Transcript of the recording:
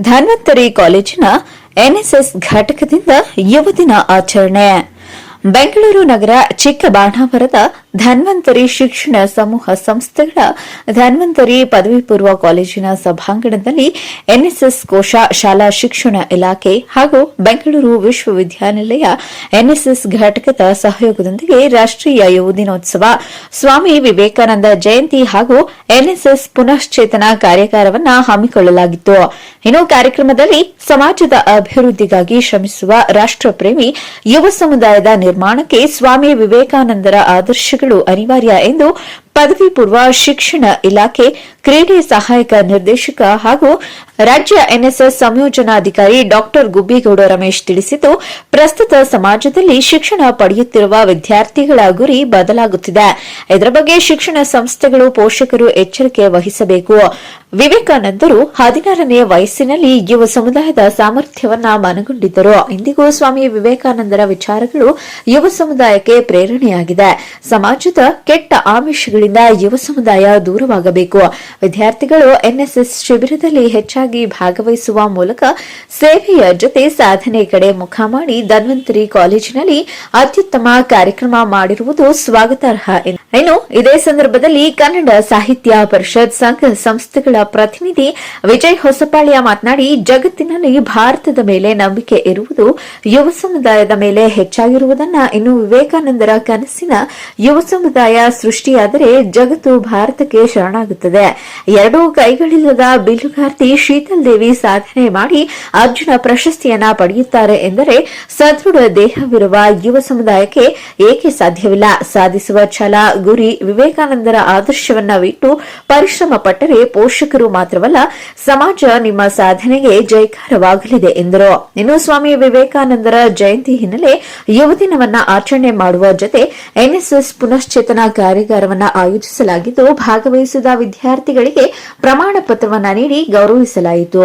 ಧನ್ವಂತರಿ ಕಾಲೇಜಿನ ಎನ್ಎಸ್ಎಸ್ ಘಟಕದಿಂದ ಯುವ ದಿನ ಆಚರಣೆ. ಬೆಂಗಳೂರು ನಗರ ಚಿಕ್ಕಬಾಣಾವರದ ಧನ್ವಂತರಿ ಶಿಕ್ಷಣ ಸಮೂಹ ಸಂಸ್ಥೆಗಳ ಧನ್ವಂತರಿ ಪದವಿ ಪೂರ್ವ ಕಾಲೇಜಿನ ಸಭಾಂಗಣದಲ್ಲಿ ಎನ್ಎಸ್ಎಸ್ ಕೋಶ ಶಾಲಾ ಶಿಕ್ಷಣ ಇಲಾಖೆ ಹಾಗೂ ಬೆಂಗಳೂರು ವಿಶ್ವವಿದ್ಯಾನಿಲಯ ಎನ್ಎಸ್ಎಸ್ ಘಟಕದ ಸಹಯೋಗದೊಂದಿಗೆ ರಾಷ್ಟೀಯ ಯುವ ದಿನೋತ್ಸವ ಸ್ವಾಮಿ ವಿವೇಕಾನಂದ ಜಯಂತಿ ಹಾಗೂ ಎನ್ಎಸ್ಎಸ್ ಪುನಶ್ಚೇತನ ಕಾರ್ಯಾಗಾರವನ್ನು ಹಮ್ಮಿಕೊಳ್ಳಲಾಗಿತ್ತು. ಇನ್ನು ಕಾರ್ಯಕ್ರಮದಲ್ಲಿ ಸಮಾಜದ ಅಭಿವೃದ್ಧಿಗಾಗಿ ಶ್ರಮಿಸುವ ರಾಷ್ಟಪ್ರೇಮಿ ಯುವ ಸಮುದಾಯದ ನಿರ್ಮಾಣಕ್ಕೆ ಸ್ವಾಮಿ ವಿವೇಕಾನಂದರ ಆದರ್ಶಗಳು ಅನಿವಾರ್ಯ ಎಂದು ಪದವಿ ಪೂರ್ವ ಶಿಕ್ಷಣ ಇಲಾಖೆ ಕ್ರೀಡೆ ಸಹಾಯಕ ನಿರ್ದೇಶಕ ಹಾಗೂ ರಾಜ್ಯ ಎನ್ಎಸ್ಎಸ್ ಸಂಯೋಜನಾಧಿಕಾರಿ ಡಾಕ್ಟರ್ ಗುಬ್ಬಿಗೌಡ ರಮೇಶ್ ತಿಳಿಸಿದ್ದು, ಪ್ರಸ್ತುತ ಸಮಾಜದಲ್ಲಿ ಶಿಕ್ಷಣ ಪಡೆಯುತ್ತಿರುವ ವಿದ್ಯಾರ್ಥಿಗಳ ಗುರಿ ಬದಲಾಗುತ್ತಿದೆ. ಇದರ ಬಗ್ಗೆ ಶಿಕ್ಷಣ ಸಂಸ್ಥೆಗಳು ಪೋಷಕರು ಎಚ್ಚರಿಕೆ ವಹಿಸಬೇಕು. ವಿವೇಕಾನಂದರು ಹದಿನಾರನೇ ವಯಸ್ಸಿನಲ್ಲಿ ಯುವ ಸಮುದಾಯದ ಸಾಮರ್ಥ್ಯವನ್ನ ಮನಗೊಂಡಿದ್ದರು. ಇಂದಿಗೂ ಸ್ವಾಮಿ ವಿವೇಕಾನಂದರ ವಿಚಾರಗಳು ಯುವ ಸಮುದಾಯಕ್ಕೆ ಪ್ರೇರಣೆಯಾಗಿದೆ. ಸಮಾಜದ ಕೆಟ್ಟ ಆಮಿಷಗಳಿಂದ ಯುವ ಸಮುದಾಯ ದೂರವಾಗಬೇಕು. ವಿದ್ಯಾರ್ಥಿಗಳು ಎನ್ಎಸ್ಎಸ್ ಶಿಬಿರದಲ್ಲಿ ಹೆಚ್ಚಾಗಿ ಭಾಗವಹಿಸುವ ಮೂಲಕ ಸೇವೆಯ ಜೊತೆ ಸಾಧನೆ ಕಡೆ ಮುಖ ಮಾಡಿ ಧನ್ವಂತರಿ ಕಾಲೇಜಿನಲ್ಲಿ ಅತ್ಯುತ್ತಮ ಕಾರ್ಯಕ್ರಮ ಮಾಡಿರುವುದು ಸ್ವಾಗತಾರ್ಹ ಇನ್ನು ಇದೇ ಸಂದರ್ಭದಲ್ಲಿ ಕನ್ನಡ ಸಾಹಿತ್ಯ ಪರಿಷತ್ ಸಂಘ ಸಂಸ್ಥೆಗಳ ಪ್ರತಿನಿಧಿ ವಿಜಯ್ ಹೊಸಪಾಳ್ಯ ಮಾತನಾಡಿ, ಜಗತ್ತಿನಲ್ಲಿ ಭಾರತದ ಮೇಲೆ ನಂಬಿಕೆ ಇರುವುದು ಯುವ ಸಮುದಾಯದ ಮೇಲೆ ಹೆಚ್ಚಾಗಿರುವುದನ್ನ ಇನ್ನು ವಿವೇಕಾನಂದರ ಕನಸಿನ ಯುವ ಸಮುದಾಯ ಸೃಷ್ಟಿಯಾದರೆ ಜಗತ್ತು ಭಾರತಕ್ಕೆ ಶರಣಾಗುತ್ತದೆ. ಎರಡೂ ಕೈಗಳಿಲ್ಲದ ಬಿಲ್ಲುಗಾರ್ತಿ ಶೀತಲ್ ದೇವಿ ಸಾಧನೆ ಮಾಡಿ ಅರ್ಜುನ ಪ್ರಶಸ್ತಿಯನ್ನ ಪಡೆಯುತ್ತಾರೆ ಎಂದರೆ ಸದೃಢ ದೇಹವಿರುವ ಯುವ ಸಮುದಾಯಕ್ಕೆ ಏಕೆ ಸಾಧ್ಯವಿಲ್ಲ? ಸಾಧಿಸುವ ಛಲ, ಗುರಿ, ವಿವೇಕಾನಂದರ ಆದರ್ಶವನ್ನ ಬಿಟ್ಟು ಪರಿಶ್ರಮ ಪಟ್ಟರೆ ಪೋಷಕರು ಮಾತ್ರವಲ್ಲ, ಸಮಾಜ ನಿಮ್ಮ ಸಾಧನೆಗೆ ಜಯಕಾರವಾಗಲಿದೆ ಎಂದರು. ಇನ್ನು ಸ್ವಾಮಿ ವಿವೇಕಾನಂದರ ಜಯಂತಿ ಹಿನ್ನೆಲೆ ಯುವ ದಿನವನ್ನ ಆಚರಣೆ ಮಾಡುವ ಜೊತೆ ಎನ್ಎಸ್ಎಸ್ ಪುನಶ್ಚೇತನ ಕಾರ್ಯಾಗಾರವನ್ನ ಆಯೋಜಿಸಲಾಗಿದ್ದು, ಭಾಗವಹಿಸಿದ ವಿದ್ಯಾರ್ಥಿಗಳಿಗೆ ಪ್ರಮಾಣ ಪತ್ರವನ್ನು ನೀಡಿ ಗೌರವಿಸಲಾಯಿತು.